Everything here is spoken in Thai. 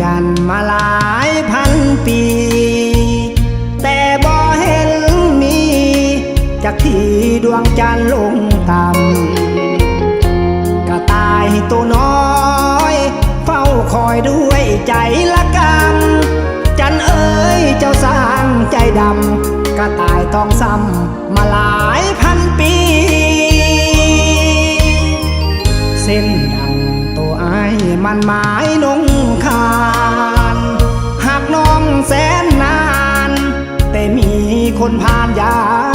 จันทร์มาหลายพันปี แต่บ่เห็นมีจากที่ดวงจันทร์ลงต่ำกระตายตัวน้อยเฝ้าคอยด้วยใจละกำจันเอ๋ยเจ้าสร้างใจดำกระตายต้องซ้ำมาหลายพันปี เส้นดังตัวไอ้มันหมายนง คนผ่านยา